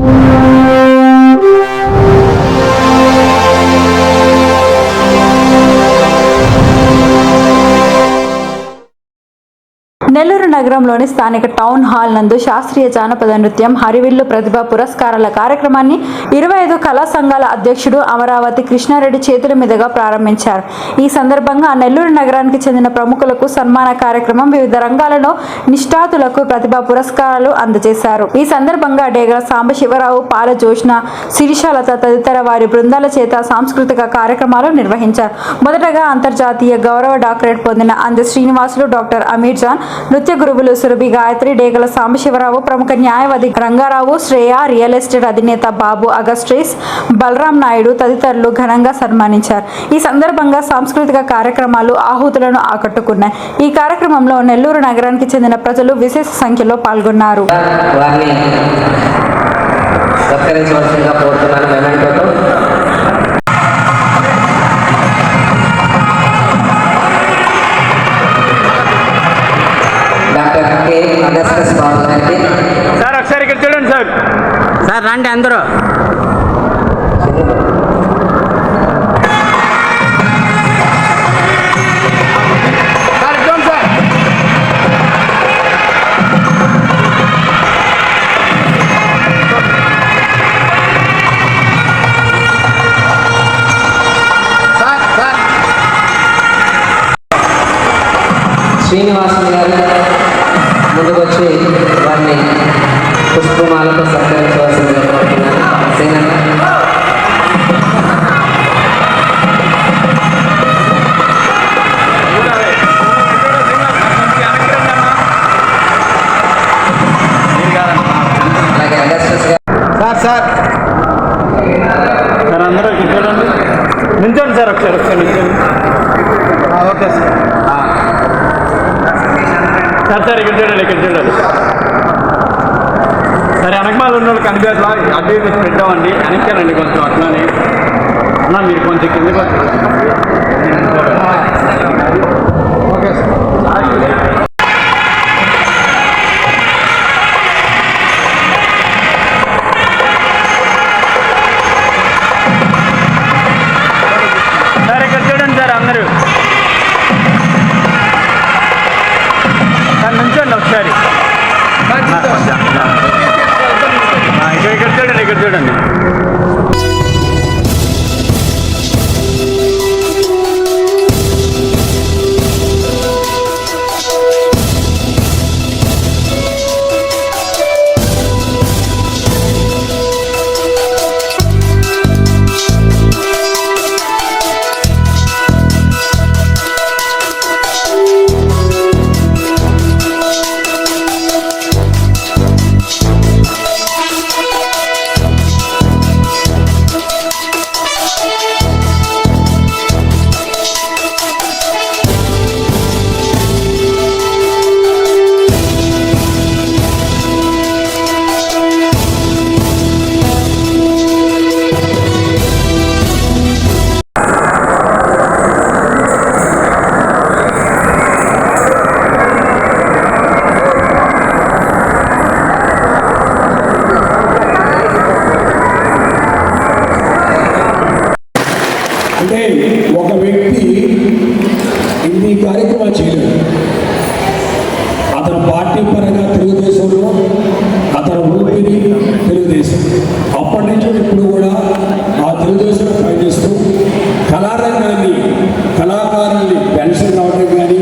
you. Nellore నగరంలోని స్థానిక town hall నందు శాస్త్రీయ జానపద నృత్యం హరివిల్లు ప్రతిభ పురస్కారాల కార్యక్రమాన్ని ఇరవై ఐదు కళా సంఘాల అధ్యక్షుడు అమరావతి కృష్ణారెడ్డి చేతుల మీదుగా ప్రారంభించారు. ఈ సందర్భంగా నెల్లూరు నగరానికి చెందిన ప్రముఖులకు సన్మాన కార్యక్రమం వివిధ రంగాలలో నిష్ఠాతులకు ప్రతిభ పురస్కారాలు అందజేశారు. ఈ సందర్భంగా డేగల సాంబశివరావు పాల జోష్ణ శిరీషాలత తదితర వారి బృందాల చేత సాంస్కృతిక కార్యక్రమాలు నిర్వహించారు. మొదటగా అంతర్జాతీయ గౌరవ డాక్టరేట్ పొందిన అంద శ్రీనివాసులు డాక్టర్ అమీర్ జాన్ నృత్య గురువులు సురభి గాయత్రి డేగల సాంబశివరావు ప్రముఖ న్యాయవాది రంగారావు శ్రేయ రియల్ ఎస్టేట్ అధినేత బాబు అగస్ట్రీస్ బలరాం నాయుడు తదితరులు ఘనంగా సన్మానించారు. ఈ సందర్భంగా సాంస్కృతిక కార్యక్రమాలు ఆహుతులను ఆకట్టుకున్నాయి. ఈ కార్యక్రమంలో నెల్లూరు నగరానికి చెందిన ప్రజలు విశేష సంఖ్యలో పాల్గొన్నారు. సత్కరించవలసిందిగా కోరుతున్నాను. కె అగస్టస్ బాబు గారికి సార్ ఒకసారి ఇక్కడ చూడండి సార్. సార్ రండి అందరూ. సార్ చూడండి సార్. Sir sir. శ్రీనివాసులు వారిని పుష్పమాలతో సత్కరించవలసిందిగా కోరుతున్నాను. సేనన్న. Sir sir. సార్ అందరూ చూడండి నించోండి సార్ ఒకసారి ఒకసారి నించోండి ఆ, ఓకే సార్. ఆ. సార్ సార్ ఇక్కడ చూడండి ఇక్కడ చూడండి. సరే వెనకమాల ఉన్న వాళ్ళు అందుబాటులో అడ్డు ఇటు పెట్టామండి. వెనక్కానండి కొంచెం అట్లానే. అన్నా మీరు కొంచెం కిందకి వచ్చి పార్టీ తెలుగుదేశం. అప్పటి నుంచి ఇప్పుడు కూడా ఆ తెలుగుదేశం పనిచేస్తూ కళారంగాన్ని కళాకారుల్ని పెన్షన్ రావడం కానీ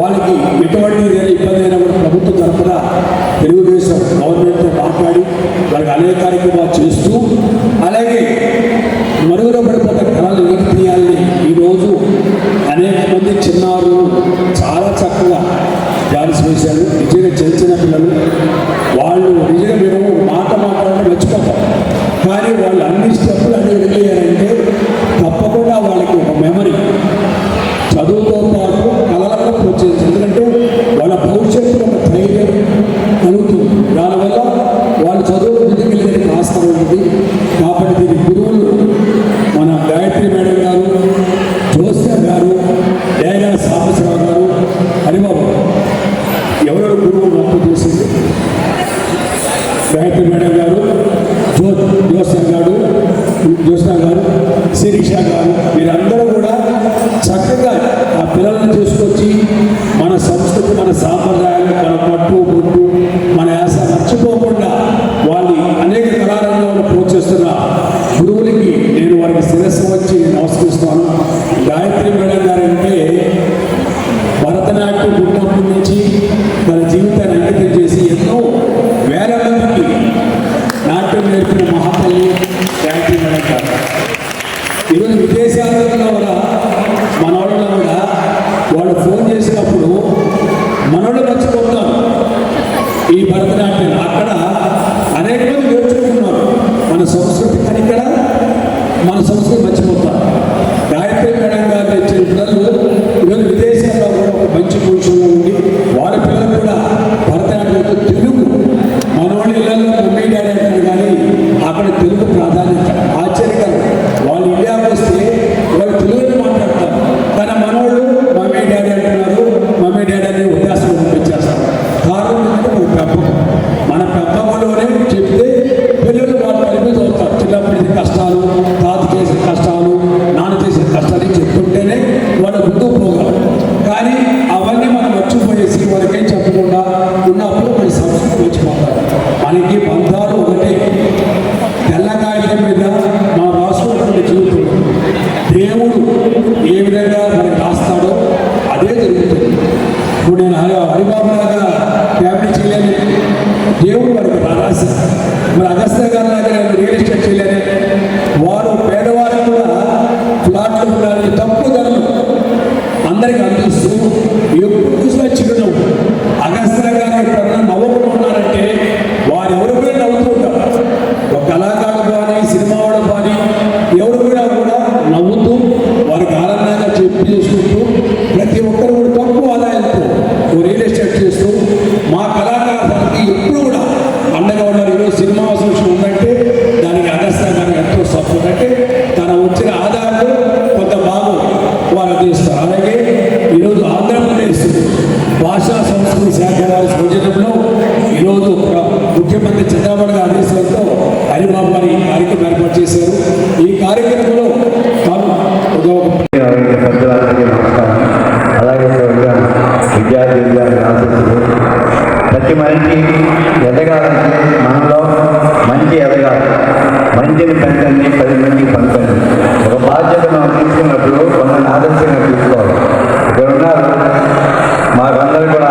వాళ్ళకి ఎటువంటి ఇబ్బంది అయినా కూడా ప్రభుత్వం తరఫున తెలుగుదేశం గవర్నమెంట్తో మాట్లాడి వాళ్ళకి అనేక కార్యక్రమాలు చేస్తూ పిల్లలను చూసుకొచ్చి మన సంస్కృతి మన సాంప్రదాయాలు మన పట్టు గుట్టు మన యాస మర్చిపోకుండా వాళ్ళని అనేక కళారంగా ప్రోత్సహిస్తున్న గురువులకి నేను వారికి శిరస్సు వచ్చి నమస్కరిస్తాను. గాయత్రి మేడం గారు అంటే భరతనాట్యం Dios ప్రతి మనిషి ఎదగాలంటే మనలో మంచి ఎదగాలి. మంచిని పెంచండి పది మంది పంచండి. ఒక బాధ్యత మనం తీసుకున్నప్పుడు కొందరిని ఆదర్శంగా తీసుకోవాలి. ఇక్కడ ఉన్నారు మాకందరూ కూడా